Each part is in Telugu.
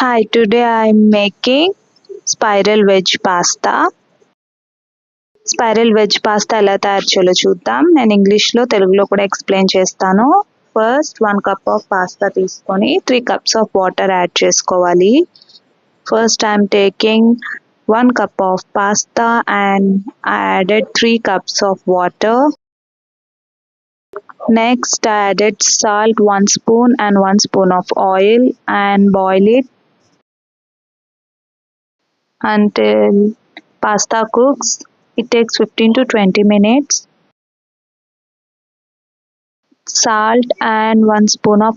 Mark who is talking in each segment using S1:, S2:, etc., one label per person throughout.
S1: Hi, today I'm making spiral veg pasta spiral veg pasta ఎలా తయారు చేయాలో చూద్దాం. నేను ఇంగ్లీష్లో తెలుగులో కూడా ఎక్స్ప్లెయిన్ చేస్తాను. First one cup of pasta తీసుకొని three cups of water add చేసుకోవాలి. First I'm taking one cup of pasta and I three cups of water next Next I added salt 1 spoon and 1 spoon of oil and boil it. Until pasta cooks. It takes 15 to 20 minutes. Salt and 1 spoon of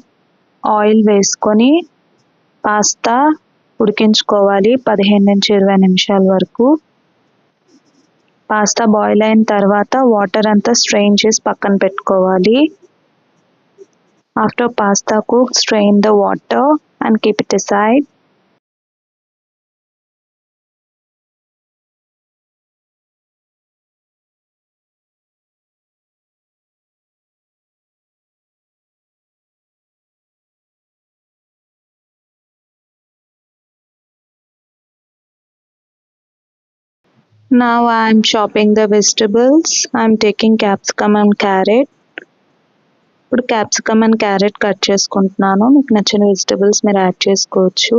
S1: oil వేసుకొని పాస్తా ఉడికించుకోవాలి పదిహేను నుంచి ఇరవై నిమిషాల వరకు పాస్తా బాయిల్ అయిన తర్వాత వాటర్ అంతా స్ట్రెయిన్ చేసి పక్కన పెట్టుకోవాలి after pasta cook strain the water and keep it side Now I'm chopping the vegetables. I'm taking capsicum and carrot. ఇప్పుడు క్యాప్సికమ్ అండ్ క్యారెట్ కట్ చేసుకుంటున్నాను మీకు నచ్చిన వెజిటబుల్స్ మీరు యాడ్ చేసుకోవచ్చు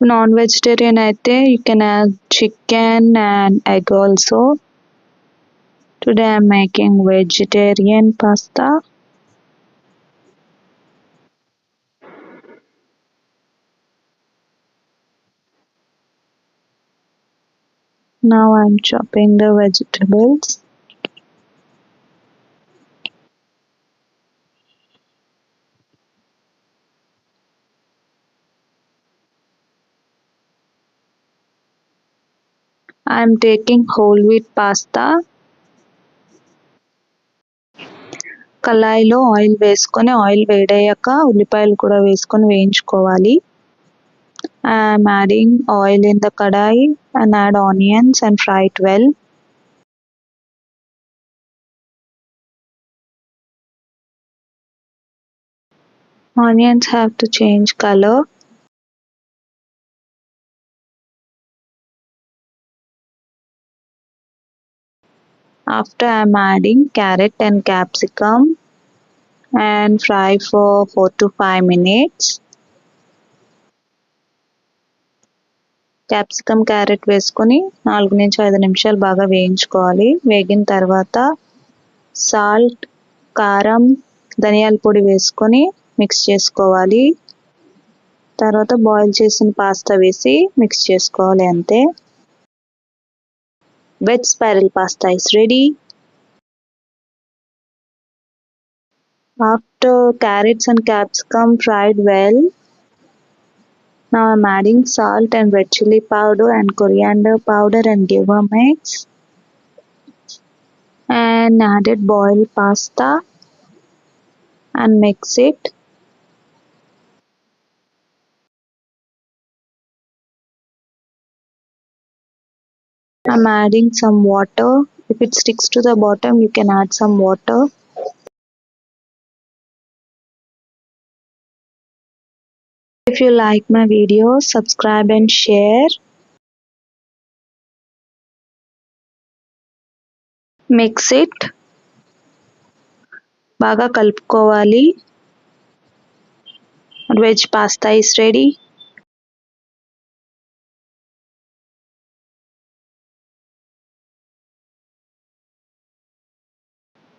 S1: నాన్ వెజిటేరియన్ అయితే you can add chicken and egg also Today I'm making vegetarian pasta. Now I'm chopping the vegetables. I'm taking whole wheat pasta కళాయిలో ఆయిల్ వేసుకొని ఆయిల్ వేడయ్యాక ఉల్లిపాయలు కూడా వేసుకొని వేయించుకోవాలి. I'm adding oil in the kadai. And add onions and fry it well onions have to change color. After i'm adding carrot and capsicum and fry for 4 to 5 minutes. Capsicum carrot వేసుకొని నాలుగు నుంచి ఐదు నిమిషాలు బాగా వేయించుకోవాలి. వేగిన తర్వాత సాల్ట్ కారం ధనియాల పొడి వేసుకొని మిక్స్ చేసుకోవాలి. తర్వాత బాయిల్ చేసిన పాస్తా వేసి మిక్స్ చేసుకోవాలి అంతే. Wet spiral pasta is ready. After carrots and capsicum fried well, now I'm adding salt and red chili powder and coriander powder and give a mix. And added boiled pasta and mix it. I'm adding some water. If it sticks to the bottom, you can add some water. If you like my video, subscribe and share. Mix it. బాగా కలుపుకోవాలి వెజ్ పాస్తా is ready.